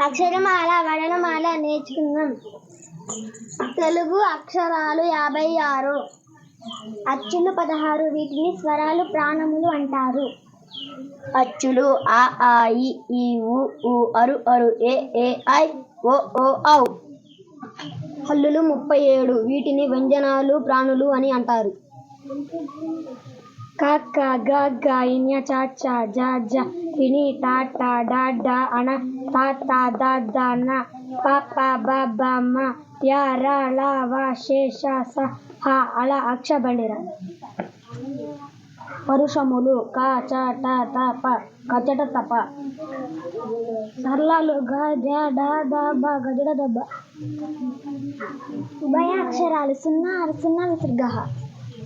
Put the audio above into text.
అక్షరమాల వడనమాల నేర్చుకుందాం. తెలుగు అక్షరాలు యాభై ఆరు. అచ్చులు పదహారు. వీటిని స్వరాలు ప్రాణములు అంటారు. అచ్చులు ఆ ఆ ఇ ఈ ఉ ఊ అరు అరు ఏ ఏ ఐ ఓ ఓ ఔ. హల్లులు ముప్పై ఏడు. వీటిని వ్యంజనాలు ప్రాణులు అని అంటారు. క ఖ గ గ ఇన్య చ చ జ జ ఇని ట ట డ డ అణ త త ద ద న ప ప బ బ మ య ర ల వ శే ష స హ అళ అక్ష బండిర పరుషములు క చ ట త ప కచట తప సరళాలు గ జ డ ద బ గజడ దబ్బ ఉభయాక్షరాలు సున్నా సున్నా విసర్గ